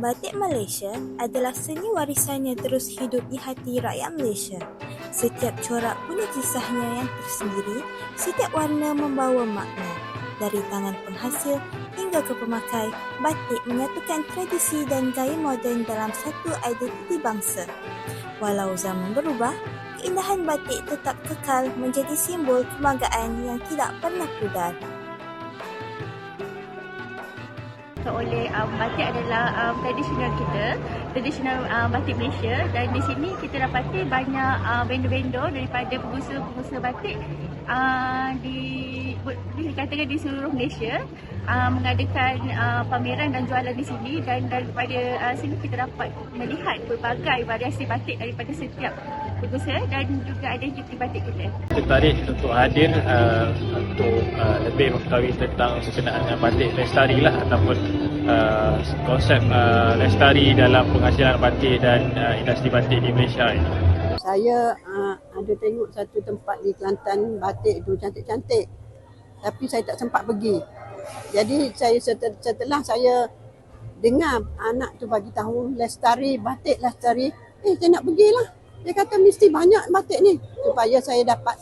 Batik Malaysia adalah seni warisan yang terus hidup di hati rakyat Malaysia. Setiap corak punya kisahnya yang tersendiri, setiap warna membawa makna. Dari tangan penghasil hingga ke pemakai, batik menyatukan tradisi dan gaya moden dalam satu identiti bangsa. Walau zaman berubah, keindahan batik tetap kekal menjadi simbol kebanggaan yang tidak pernah pudar. Oleh um, batik adalah um, tradisional kita, tradisional um, batik Malaysia. Dan di sini kita dapati banyak uh, vendor-vendor daripada pengusaha-pengusaha batik uh, di dikatakan di seluruh Malaysia uh, mengadakan uh, pameran dan jualan di sini. Dan daripada uh, sini kita dapat melihat berbagai variasi batik daripada setiap pengusaha dan juga identiti batik kita. Tertarik untuk hadir uh, untuk uh, lebih mengetahui tentang berkenaan dengan batik lestari lah ataupun uh, konsep uh, lestari dalam penghasilan batik dan uh, industri batik di Malaysia ini. Saya uh, ada tengok satu tempat di Kelantan batik tu cantik-cantik. Tapi saya tak sempat pergi. Jadi saya setelah saya dengar anak tu bagi tahu lestari batik lestari, eh saya nak pergilah. Dia kata mesti banyak batik ni supaya saya dapat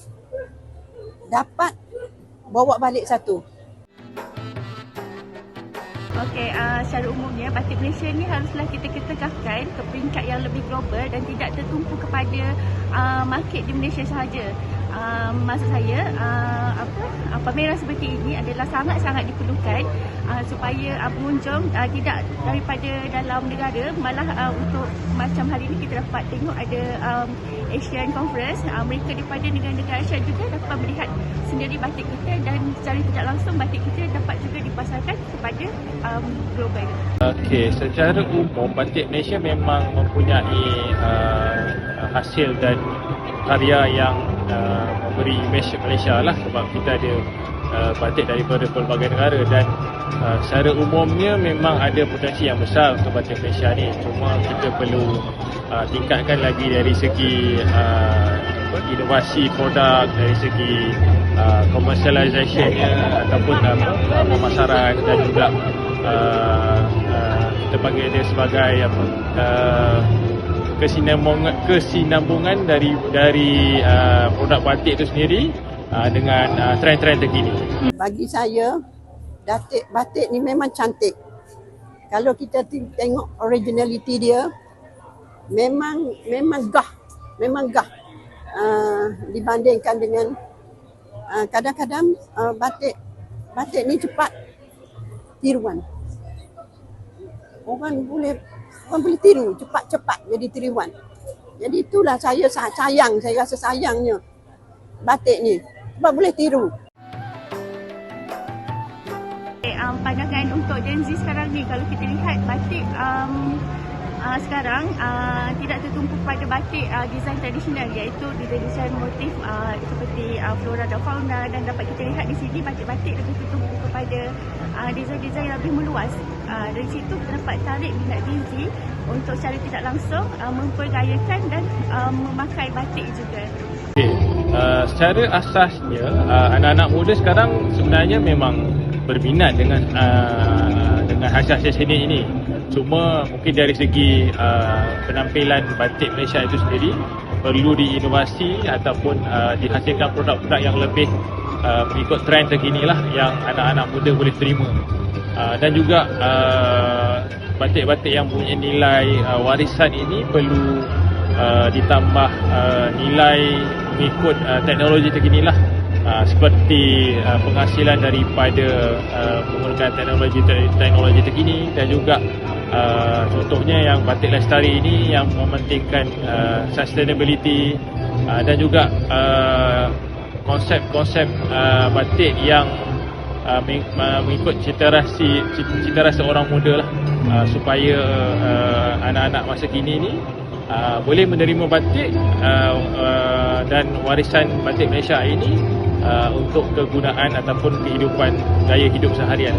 dapat bawa balik satu. Okey, uh, secara umumnya batik Malaysia ni haruslah kita ketegakkan ke peringkat yang lebih global dan tidak tertumpu kepada uh, market di Malaysia sahaja. Uh, maksud saya uh, apa uh, pameran seperti ini adalah sangat-sangat diperlukan uh, supaya uh, pengunjung uh, tidak daripada dalam negara malah uh, untuk macam hari ini kita dapat tengok ada um, Asian Conference uh, mereka daripada negara-negara Asia juga dapat melihat sendiri batik kita dan secara tidak langsung batik kita dapat juga dipasarkan kepada um, global. Okey, secara umum batik Malaysia memang mempunyai uh, hasil dan karya yang uh, memberi image Malaysia lah sebab kita ada uh, batik daripada pelbagai negara dan uh, secara umumnya memang ada potensi yang besar untuk batik Malaysia ni. Cuma kita perlu uh, tingkatkan lagi dari segi uh, inovasi produk dari segi uh, commercialization ataupun uh, pemasaran dan juga uh, uh, kita panggil dia sebagai apa uh, kesinambungan kesinambungan dari dari uh, produk batik itu sendiri uh, dengan uh, trend-trend terkini. Bagi saya batik batik ni memang cantik. Kalau kita tengok originality dia memang memang gah, memang gah uh, dibandingkan dengan uh, kadang-kadang uh, batik batik ni cepat tiruan. Orang boleh orang boleh tiru cepat-cepat jadi tiruan. Jadi itulah saya sayang, saya rasa sayangnya batik ni. Sebab boleh tiru. Okay, um, pandangan untuk Gen Z sekarang ni kalau kita lihat batik um, uh, sekarang uh, tidak tertumpu pada batik uh, desain tradisional iaitu desain motif uh, seperti uh, flora dan fauna dan dapat kita lihat di sini batik-batik lebih tertumpu kepada uh, desain-desain yang lebih meluas. Uh, dari situ dapat tarik minat Z untuk secara tidak langsung uh, mempergayakan dan uh, memakai batik juga. Okay. Uh, secara asasnya uh, anak-anak muda sekarang sebenarnya memang berminat dengan uh, dengan hasil-hasil seni ini. Cuma mungkin dari segi uh, penampilan batik Malaysia itu sendiri perlu diinovasi ataupun uh, dihasilkan produk-produk yang lebih uh, mengikut trend terkini lah yang anak-anak muda boleh terima. Uh, dan juga uh, batik-batik yang punya nilai uh, warisan ini perlu uh, ditambah uh, nilai mengikut uh, teknologi terkini lah. Uh, seperti uh, penghasilan daripada uh, penggunaan teknologi teknologi terkini dan juga uh, contohnya yang batik lestari ini yang mementingkan uh, sustainability uh, dan juga uh, konsep-konsep uh, batik yang uh, mengikut cita rasa cita rasa orang muda lah uh, supaya uh, anak-anak masa kini ni uh, boleh menerima batik uh, uh, dan warisan batik Malaysia ini uh, untuk kegunaan ataupun kehidupan gaya hidup seharian.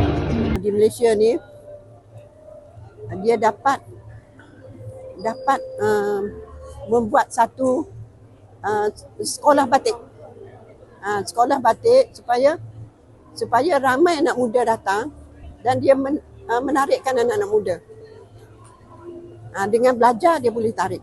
Di Malaysia ni dia dapat dapat uh, membuat satu uh, sekolah batik. Uh, sekolah batik supaya supaya ramai anak muda datang dan dia men, uh, menarikkan anak-anak muda. Uh, dengan belajar dia boleh tarik.